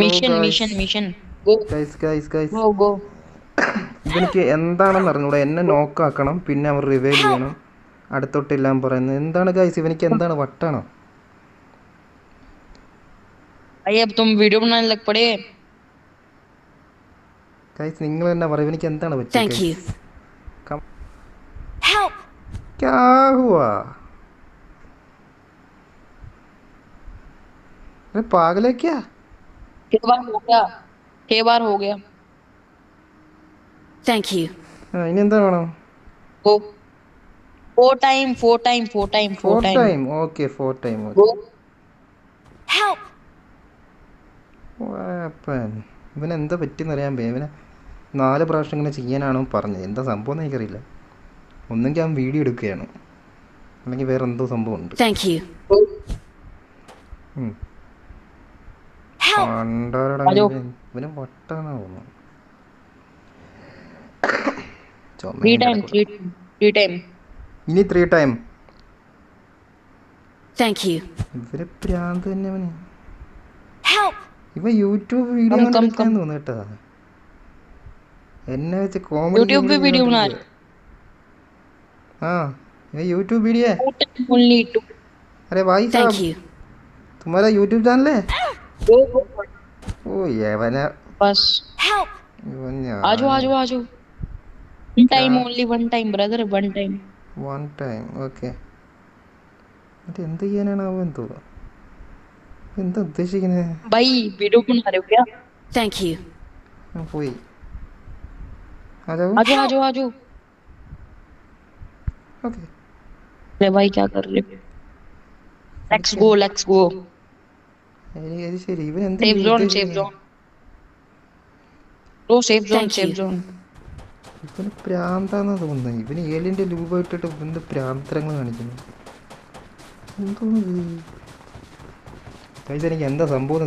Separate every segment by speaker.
Speaker 1: Mission mission mission go
Speaker 2: guys guys guys
Speaker 1: go go
Speaker 2: ഇവനിക്ക് എന്താണെന്ന് അറിഞ്ഞൂടാ എന്നെ നോക്കാക്കണം പിന്നെ അവർ റിവൈൽ ചെയ്യണം അടുത്തോട്ടെല്ലാം പറയുന്നത് എന്താണ് ഗൈസ് ഇവനിക്ക് എന്താണ് വട്ടാണോ
Speaker 1: भाई अब तुम वीडियो बनाने लग पड़े
Speaker 2: ഗൈസ് നിങ്ങൾ തന്നെ പറയും ഇവനിക്ക് എന്താണ്
Speaker 3: Thank you.
Speaker 2: Come.
Speaker 3: Help!
Speaker 2: क्या हुआ अरे पागल है क्या
Speaker 1: छह बार हो गया छह बार हो गया
Speaker 3: Thank you.
Speaker 2: ആ, ഇനി എന്താ വേണം
Speaker 1: go four time four time four time
Speaker 2: four
Speaker 1: four time
Speaker 2: time okay four time
Speaker 1: go
Speaker 3: Help!
Speaker 2: ഇവൻ എന്താ പറ്റിയെന്ന് അറിയാൻ പറ്റും ഇവനെ നാല് പ്രാവശ്യം ഇങ്ങനെ ചെയ്യാനാണോ പറഞ്ഞത് എന്താ സംഭവം എന്ന് എനിക്കറിയില്ല ഒന്നെങ്കിൽ അവൻ വീഡിയോ എടുക്കുകയാണ് അല്ലെങ്കിൽ വേറെ എന്തോ സംഭവം ഉണ്ട്
Speaker 3: Thank you.
Speaker 2: ഇനി ടൈം ഇവരെ തന്നെ ഇവ യൂട്യൂബ് വീഡിയോ എന്നെ വെച്ച് കോമഡി ആ യൂട്യൂബ് വീഡിയോ अरे भाई साहब तुम्हारा यूट्यूब चैनल है
Speaker 1: दो
Speaker 2: ओ ये वाला
Speaker 1: बस।
Speaker 3: हेल्प
Speaker 2: आ
Speaker 1: जाओ आ जाओ आ जाओ one time only one time brother
Speaker 2: one time one time okay എന്നിട്ട് എന്ത് ചെയ്യാനാണ് അവൻ എന്തോ എന്താ ഉദ്ദേശിക്കുന്നത്
Speaker 1: ബൈ വീഡിയോ കോൾ ആരോഗ്യ
Speaker 3: താങ്ക് യു
Speaker 2: ഞാൻ പോയി हेलो
Speaker 1: आ जाओ। आ
Speaker 2: जाओ आ जाओ ओके
Speaker 1: अरे भाई क्या कर रहे हो? लेट्स गो लेट्स गो
Speaker 2: അത് ശരി. ഇവൻ എന്ത്
Speaker 1: safe zone zone
Speaker 3: oh
Speaker 1: zone
Speaker 3: safe
Speaker 1: zone
Speaker 2: ഇവന് പ്രാന്താന്ന് തോന്നുന്നു. ഇവന് ഏലിന്റെ ലൂബ് ഇട്ടിട്ട് പ്രാന്തരങ്ങൾ കാണിക്കുന്നു? എന്തോന്ന് എനിക്ക് എന്താ സംഭവം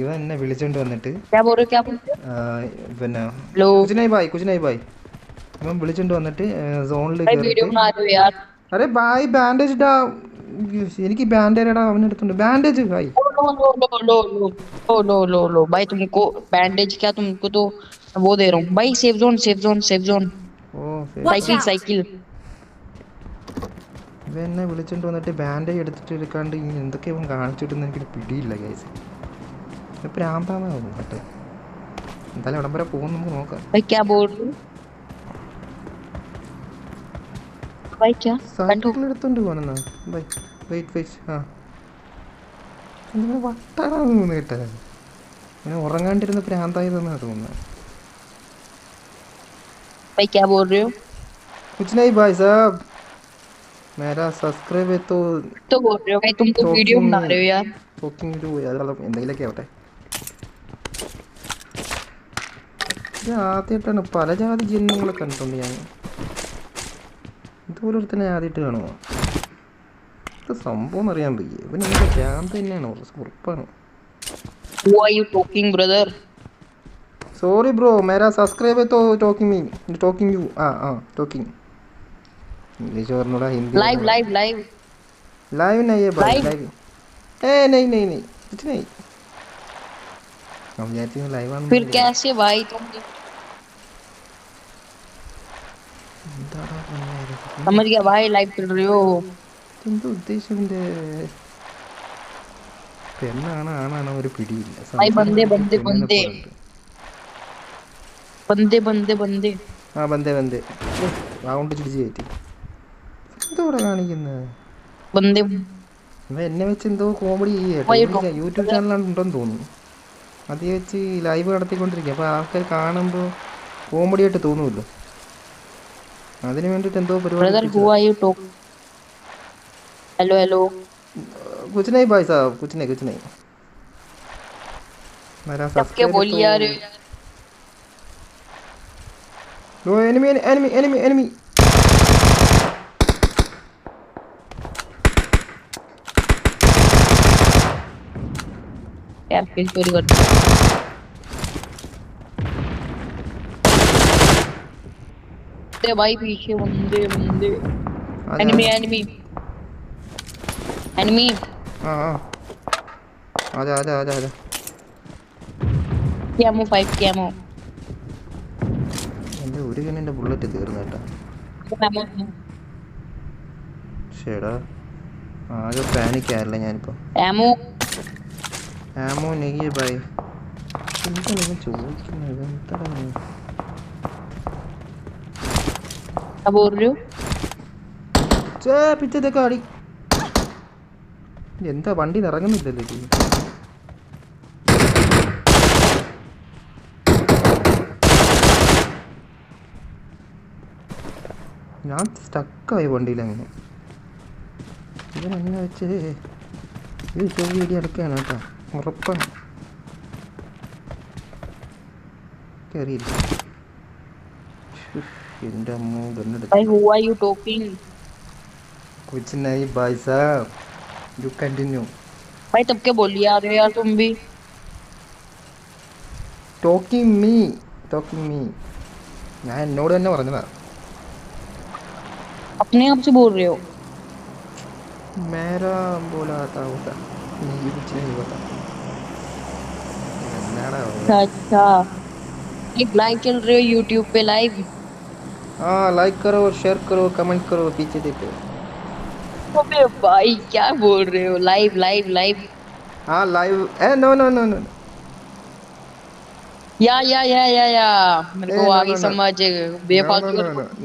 Speaker 2: ഇവൻ എന്നെ വിളിച്ചോണ്ട് വന്നിട്ട് പിന്നെ കുച്ചിനായി ബായ് കുച്ചിനായി ബായ് ഇവൻ വിളിച്ചോണ്ട് വന്നിട്ട് സോണിൽ അറേ ബായ് ബാൻഡേജ് ഇട്ടാ എനിക്ക് ബാൻഡേജ് ഇടാ അവൻ എടുത്തുണ്ട് ബാൻഡേജ് ബായ്
Speaker 1: लो लो लो लो लो लो लो लो लो भाई तुमको बैंडेज क्या तुमको तो वो दे रहा हूँ भाई safe zone safe zone safe zone
Speaker 2: ഓ ശരി.
Speaker 3: Watch
Speaker 1: cycle
Speaker 3: out.
Speaker 1: साइकिल
Speaker 2: ഇവൻ എന്നെ വിളിച്ചോണ്ട് വന്നിട്ട് ബാൻഡേജ് എടുത്തിട്ട് എടുക്കാണ്ട് ഇനി എന്തൊക്കെ ഇവൻ കാണിച്ചിട്ടെന്ന് എനിക്കൊരു പിടിയില്ല ഗൈസ് പ്രാന്താന്നാ തോന്നുന്നു കേട്ടോ എന്തായാലും ഇവിടം വരെ പോകും നമുക്ക് നോക്കാം
Speaker 1: भाई क्या बोल रहे हो भाई क्या बैठो
Speaker 2: സൈക്കിൾ എടുത്തോണ്ട് പോണെന്നാ ബൈ വെയിറ്റ് വെയിറ്റ് ആ എന്തിനാ വട്ടാണെന്ന് തോന്നുന്നു കേട്ടോ ഇങ്ങനെ ഉറങ്ങാണ്ടിരുന്ന പ്രാന്തായതെന്നാ തോന്നുന്നത്
Speaker 1: भाई क्या बोल रहे हो
Speaker 2: कुछ नहीं भाई साहब मेरा सब्सक्राइब है तो
Speaker 1: तो बोल रहे हो भाई तुम तो
Speaker 2: तो
Speaker 1: वीडियो
Speaker 2: तुम-
Speaker 1: बना रहे हो यार
Speaker 2: ടോക്കിംഗ് ടു എന്തെങ്കിലുമൊക്കെ ആവട്ടെ ഇത് ആദ്യമായിട്ടാണ് പല ജാതി ജന്മങ്ങളെ കണ്ടിട്ടുണ്ട് ഞാൻ ഇതുപോലെ ഒരുത്തനെ ആദ്യമായിട്ട് കാണുമോ ഇത് സംഭവം അറിയാൻ വയ്യ ഇവൻ എന്താ ഭ്രാന്ത് തന്നെയാണ് ഉറപ്പാണ്
Speaker 1: who are you talking brother
Speaker 2: sorry bro Mera subscribe तो टॉकिंग मी टॉकिंग यू ആ ah talking English പറഞ്ഞൂടാ Hindi
Speaker 1: live live live
Speaker 2: live नहीं है भाई
Speaker 1: Live?
Speaker 2: लाइव ए नहीं नहीं नहीं कुछ नहीं हम जाती हूँ लाइव
Speaker 1: फिर कैसे भाई तुम समझ गया भाई लाइव कर रहे हो
Speaker 2: എന്തോ ഉദ്ദേശിച്ചതിന്റെ പെണ്ണാണ് ആണാണോ ഒരു പിടിയില്ല
Speaker 1: भाई बंदे बंदे
Speaker 2: പെണ്ണിനെ
Speaker 1: बंदे
Speaker 2: പോലുണ്ട്.
Speaker 1: बंदे बंदे बंदे
Speaker 2: ആ ബന്ധേ ബന്ധേ റൗണ്ട് ചിടിച്ച് കയറ്റി എന്തോ ഇവിടെ കാണിക്കുന്നത്
Speaker 1: बंदे
Speaker 2: ഇവ എന്നെ വെച്ച് എന്തോ കോമഡി
Speaker 1: Why you
Speaker 2: ചെയ്യട്ടെ യൂട്യൂബ് ചാനലാണ് ഉണ്ടെന്ന് തോന്നുന്നു അത് വെച്ച് ലൈവ് നടത്തിക്കൊണ്ടിരിക്കുക അപ്പോൾ ആൾക്കാർ കാണുമ്പോൾ കോമഡി ആയിട്ട് തോന്നുമല്ലോ അതിന് വേണ്ടിയിട്ട് എന്തോ പരിപാടി
Speaker 1: brother
Speaker 2: ഒപ്പിച്ചതാ.
Speaker 1: who are you talking hello hello
Speaker 2: कुछ नहीं भाई साहब कुछ नहीं कुछ नहीं मेरा
Speaker 1: क्या
Speaker 2: सब्सक्राइब
Speaker 1: बोली यार
Speaker 2: no enemy enemy enemy enemy
Speaker 1: यार फिर चोरी कर अरे भाई पीछे बंदे बंदे एनिमी एनिमी एनिमी
Speaker 2: हाँ हाँ ആജാ ആജാ ആജാ ആജാ
Speaker 1: कैमो फाइव कैमो
Speaker 2: എൻ്റെ ഒരു കണ്ണിൻ്റെ ബുള്ളറ്റ് തീർന്നു കേട്ടോ ശരിടാ ആകെ പാനിക് ആയില്ല ഞാനിപ്പോൾ
Speaker 1: एमो
Speaker 2: ആമോ നെയ്യ് ബൈ എന്താണ് ഇവൻ ചോദിക്കുന്നത് എന്താണ് അപൂർജു പിറ്റത്തേക്ക് അടി എന്താ വണ്ടി നിറങ്ങുന്നില്ലല്ലോ ഇതിന് ഞാൻ സ്റ്റക്കായി വണ്ടിയിൽ അങ്ങനെ ഇവനെങ്ങനെ വെച്ച്? ഇത് ചെറിയ ഇടി അടക്കാണ് കേട്ടോ. ഉറപ്പാണ്. കയറിയില്ല किंडम में गन्ना
Speaker 1: भाई हुआ यू टॉकिंग
Speaker 2: कुछ नहीं भाई साहब यू कंटिन्यू
Speaker 1: भाई तब क्या बोल आ रहे यार तुम भी?
Speaker 2: टॉकिंग मी टॉकिंग मी मैं ഞാൻ ने बोलने वाला
Speaker 1: अपने आप से बोल रहे हो?
Speaker 2: मेरा बोला था होता तो, नहीं कुछ नहीं
Speaker 1: होता अच्छा। एक लाइक चल रहे हो यूट्यूब पे लाइव
Speaker 2: हाँ लाइक करो शेयर करो कमेंट करो पीछे देखो।
Speaker 1: अबे भाई क्या बोल रहे हो? लाइव लाइव लाइव
Speaker 2: हाँ लाइव ए no no no no
Speaker 1: yeah yeah yeah या या। मेरे को आगे समझ। बेफालतू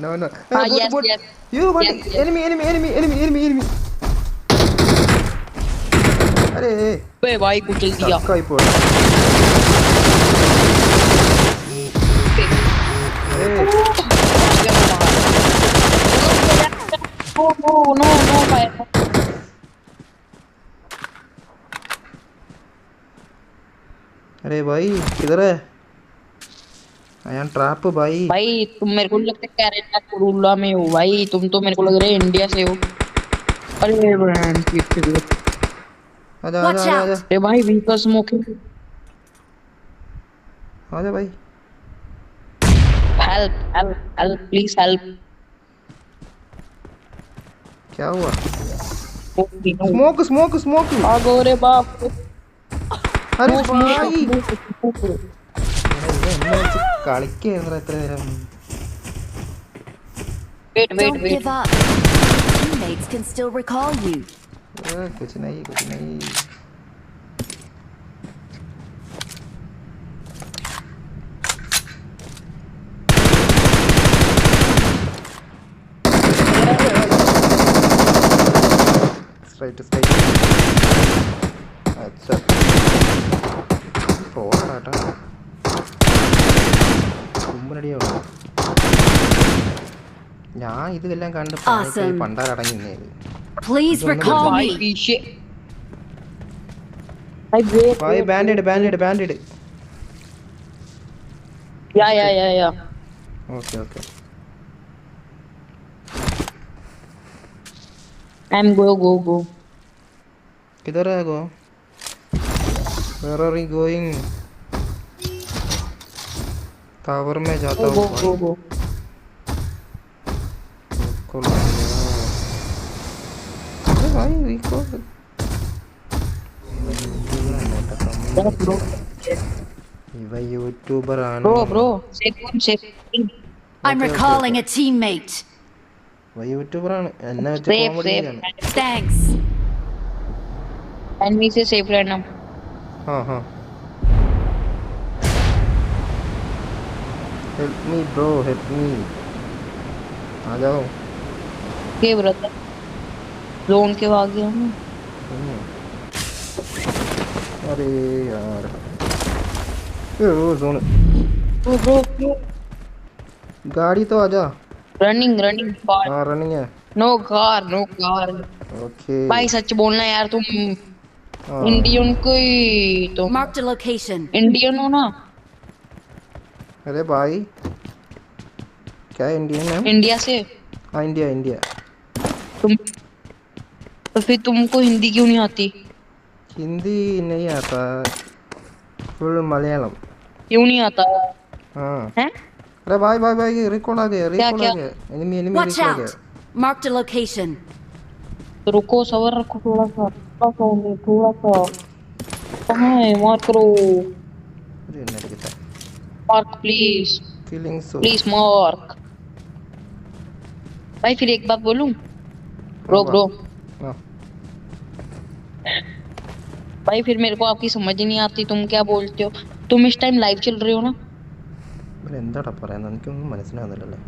Speaker 2: no no no
Speaker 1: yes yes
Speaker 2: you
Speaker 1: but
Speaker 2: enemy enemy enemy enemy enemy enemy अरे
Speaker 1: बे भाई कुचल दिया।
Speaker 2: अरे भाई किधर है? एम ट्रैप भाई।
Speaker 1: भाई तुम मेरे को लगता है कैरेटा कुरुला में हो भाई तुम तो मेरे को लग रहा है इंडिया से हो। अरे बहन की फिर-
Speaker 2: आजा आजा आजा.
Speaker 1: अरे भाई वीकर स्मोकिंग
Speaker 2: आजा भाई।
Speaker 1: Help help help please help
Speaker 2: क्या हुआ?
Speaker 1: स्मोक
Speaker 2: स्मोक स्मोक स्मोक
Speaker 1: भागो रे बाप। അരെ Bhai
Speaker 2: കളിക്കായിരുന്നു
Speaker 3: Don't give up. Teammates can still recall you.
Speaker 2: കൊച്ചിനായി കൊച്ചിനായി straight, straight. That's up. Straight അച്ഛാ പോടാട്ടാ കുമ്പനടിയോ ഞാൻ ഇതെല്ലാം കണ്ട്
Speaker 3: Awesome.
Speaker 2: പണ്ടാരടങ്ങി നിന്നത്
Speaker 3: Please
Speaker 2: Don't
Speaker 3: recall
Speaker 1: भाई
Speaker 3: me.
Speaker 1: पीछे भाई wait
Speaker 2: bhai band-aid bandaid band-aid
Speaker 1: या या या या
Speaker 2: okay okay
Speaker 1: I am go go go
Speaker 2: किधर है गो Where are you going tower में जाता
Speaker 1: गो
Speaker 2: हूँ
Speaker 1: गो गो
Speaker 2: बिल्कुल अरे भाई रिको
Speaker 1: ब्रो
Speaker 2: ഇവ യൂട്യൂബർ ആണ്
Speaker 1: bro bro safe safe
Speaker 3: I'm
Speaker 2: Okay, okay,
Speaker 3: recalling a teammate.
Speaker 2: ഇവ യൂട്യൂബർ ആണ് എന്നെ വെച്ച്
Speaker 1: safe
Speaker 2: comedy
Speaker 1: safe
Speaker 3: Thanks.
Speaker 1: Enemy से सेफ रहना
Speaker 2: हाँ हाँ। Help me bro help me आ जाओ।
Speaker 1: के ब्रदर जोन के आगे हम
Speaker 2: हम्म। अरे यार। वो जोन
Speaker 1: ब्रो ब्रो ब्रो
Speaker 2: गाड़ी तो आजा।
Speaker 1: रनिंग रनिंग कार
Speaker 2: हाँ रनिंग है।
Speaker 1: No car no car
Speaker 2: okay
Speaker 1: भाई सच बोलना यार तुम
Speaker 2: हाँ,
Speaker 1: इंडियन कोई तो
Speaker 3: Marked a location.
Speaker 1: इंडियन हो ना?
Speaker 2: अरे भाई क्या इंडियन है?
Speaker 1: इंडिया से?
Speaker 2: हाँ इंडिया इंडिया।
Speaker 1: तुम तो फिर तुमको हिंदी क्यों नहीं आती?
Speaker 2: हिंदी नहीं आता फुल मलयालम।
Speaker 1: क्यों नहीं आता?
Speaker 2: हाँ।
Speaker 1: है?
Speaker 2: अरे भाई भाई भाई रिकॉर्ड आ गया रिकॉर्ड आ गया। एनिमी एनिमी रिकॉर्ड आ गया।
Speaker 3: A location.
Speaker 1: तो रुको सबर रखो थोड़ा सा। थोड़ा सा थोड़ा सा कहाँ है मार्क करो
Speaker 2: ഒരു എണ്ണ എടുക്കട്ടെ
Speaker 1: mark please
Speaker 2: feeling so
Speaker 1: please mark भाई फिर एक बात बोलूं ब्रो ब्रो
Speaker 2: ആ
Speaker 1: भाई फिर मेरे को आपकी समझ ही नहीं आती तुम क्या बोलते हो तुम इस टाइम लाइव चल रहे हो ना
Speaker 2: ഇവൻ എന്താടാ പറയുന്നത് എനിക്കൊന്നും മനസ്സിലാകുന്നില്ലല്ലേ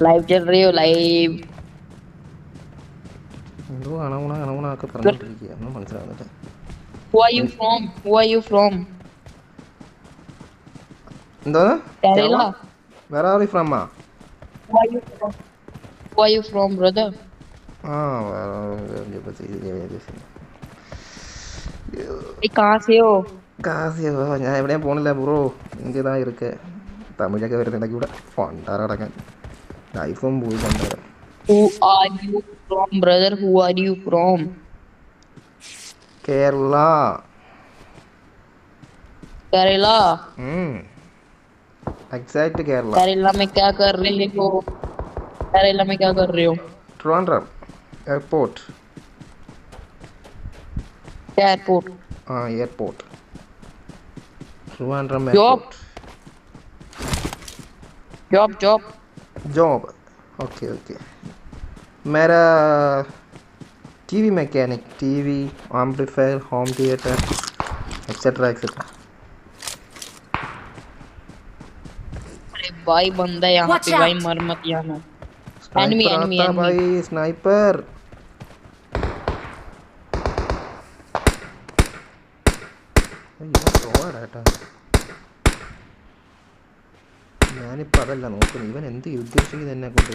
Speaker 1: लाइव चल रहे हो लाइव
Speaker 2: എന്തോ അണമുണ അണമുണ ഒക്കെ പറഞ്ഞോണ്ടിരിക്കുകയാണെന്ന് മനസ്സിലാകുന്നില്ല
Speaker 1: Who are you from? Who are you from?
Speaker 2: എന്തോ
Speaker 1: Kerala.
Speaker 2: Where are you from? Ma?
Speaker 1: Who are you from? Who are you from, brother?
Speaker 2: Ah, where
Speaker 1: are you from? കാസിയോ
Speaker 2: കാസിയോ ഞാൻ എവിടെയും പോണില്ല ബ്രോ എനിക്ക് ഇതാ ഇരിക്കെ തമിഴൊക്കെ വരുന്നുണ്ടെങ്കിൽ ഇവിടെ ഫണ്ടാറടക്കാൻ ലൈഫും പോയി
Speaker 1: ഫണ്ടാറ from, brother? Who are you from?
Speaker 2: Kerala.
Speaker 1: Kerala.
Speaker 2: Hmm. Exact
Speaker 1: Kerala. Kerala mein kya kar rahe ho Kerala mein kya kar rahe
Speaker 2: ho trondra
Speaker 1: airport. airport
Speaker 2: airport? uh, airport.
Speaker 1: trondra
Speaker 2: mein
Speaker 1: Job. Job
Speaker 2: job. Job. Okay okay. मेरा TV mechanic TV amplifier home theatre et cetera et cetera
Speaker 1: अरे भाई बंदा यहाँ
Speaker 3: Watch
Speaker 1: पे भाई
Speaker 3: out.
Speaker 1: मर मत जाना
Speaker 2: स्नाइपर
Speaker 1: Enemy, enemy,
Speaker 2: आता
Speaker 1: enemy.
Speaker 2: भाई स्नाइपर ഞാനിപ്പോൾ അതല്ല നോക്കുന്നത് ഇവൻ എന്ത് ഉദ്ദേശിക്കുന്നത് എന്നെ കൊണ്ട്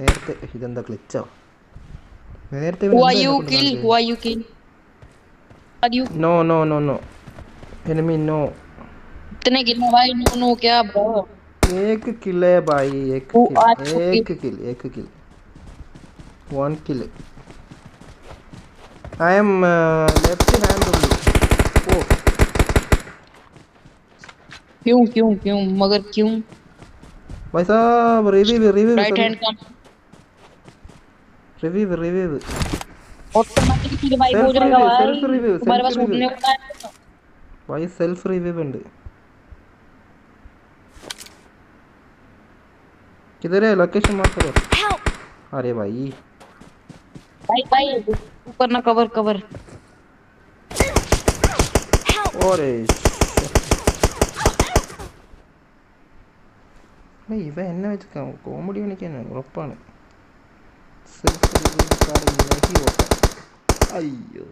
Speaker 2: നേരത്തെ ഇതെന്താ ക്ലിച്ചോ നേരത്തെ ഇവൻ
Speaker 1: Who
Speaker 2: എന്താ
Speaker 1: are you
Speaker 2: എന്നെ കൊണ്ട്
Speaker 1: kill?
Speaker 2: കാണിച്ചത്?
Speaker 1: Who are you kill? Are you
Speaker 2: no no no no enemy no
Speaker 1: इतने किल भाई नो नो क्या ब्रो
Speaker 2: एक किल है भाई एक
Speaker 1: Who
Speaker 2: किल
Speaker 1: are you
Speaker 2: एक किल एक kill one kill I am left hand only oh
Speaker 1: क्यों क्यों क्यों मगर क्यों
Speaker 2: भाई साहब रिवीव रिवीव
Speaker 1: राइट हैंड का
Speaker 2: रिवीव रिवीव
Speaker 1: ऑटोमेटिक रिवाइव हो
Speaker 2: Self
Speaker 1: जाएगा
Speaker 2: review,
Speaker 1: भाई
Speaker 2: self review,
Speaker 1: तुम्हारे
Speaker 2: self
Speaker 1: पास
Speaker 2: review.
Speaker 1: उठने का है
Speaker 2: भाई सेल्फ रिवीव ഉണ്ട് किधर है लोकेशन मार्क करो
Speaker 3: Help!
Speaker 2: अरे भाई
Speaker 1: भाई भाई ऊपर ना कवर कवर
Speaker 3: Help!
Speaker 2: ഓരേ ഏയ് ഇവ എന്നെ വെച്ച് കോമഡി കാണിക്കാനാണ് ഉറപ്പാണ് അയ്യോ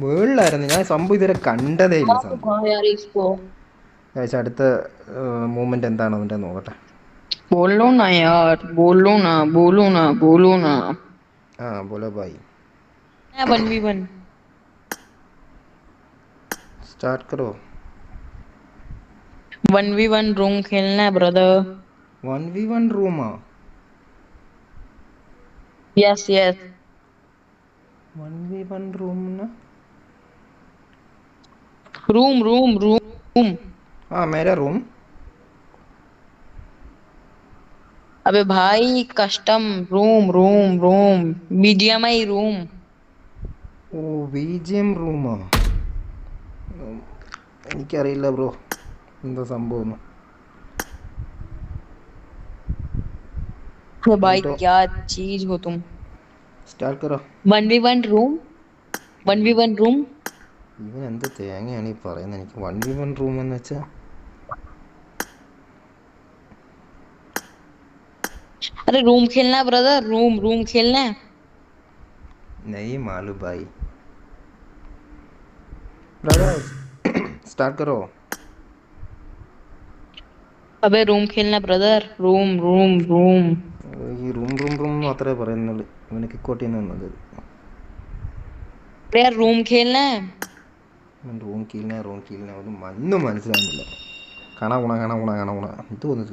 Speaker 2: മേളിലായിരുന്നു ഞാൻ സംഭവം ഇതുവരെ കണ്ടതേ ഇല്ല സംഭവം
Speaker 1: हाँ यार इसको
Speaker 2: കഴിച്ച അടുത്ത മൂമെന്റ് എന്താണ് അതിന്റെ നോക്കട്ടെ
Speaker 1: बोलो ना यार बोलो ना बोलो ना बोलो ना
Speaker 2: ആ ബോലോ ബായി
Speaker 1: वन वी वन
Speaker 2: स्टार्ट करो
Speaker 1: वन वी वन रूम खेलना है brother
Speaker 2: one we one Ruma
Speaker 1: yes yes
Speaker 2: one v one room ना
Speaker 1: रूम रूम रूम
Speaker 2: हाँ मेरा रूम
Speaker 1: अबे भाई custom room room room BGMI room
Speaker 2: ഓ ബി ജി എം റൂമാ എനിക്കറിയില്ല bro എന്താ സംഭവം
Speaker 1: भाई
Speaker 2: तो-
Speaker 1: क्या चीज हो तुम
Speaker 2: start കറോ
Speaker 1: one v one room one v one room
Speaker 2: ഇവൻ എന്ത് തേങ്ങയാണ് ഈ പറയുന്നത് എനിക്ക് വൺ വി വൺ റൂം എന്ന് വെച്ചാൽ
Speaker 1: अरे रूम खेलना है ब्रदर रूम रूम खेलना है
Speaker 2: नहीं मालूम भाई ब्रदर स्टार्ट करो
Speaker 1: अबे रूम खेलना है ब्रदर रूम रूम रूम
Speaker 2: ഈ റൂം റൂം റൂം മാത്രമേ പറയുന്നുള്ളൂ ഇവന് കിക്കോട്ട് ചെയ്യുന്ന വന്നത്
Speaker 1: अरे यार रूम खेलना है
Speaker 2: റൂം കീലിനെ റൂം കീലിനെ ഒന്നും ഒന്നും മനസ്സിലാകുന്നില്ല കാണാ ഗുണ കാണാ ഗുണ കാണാ ഗുണ എന്ത് തോന്നുന്നത്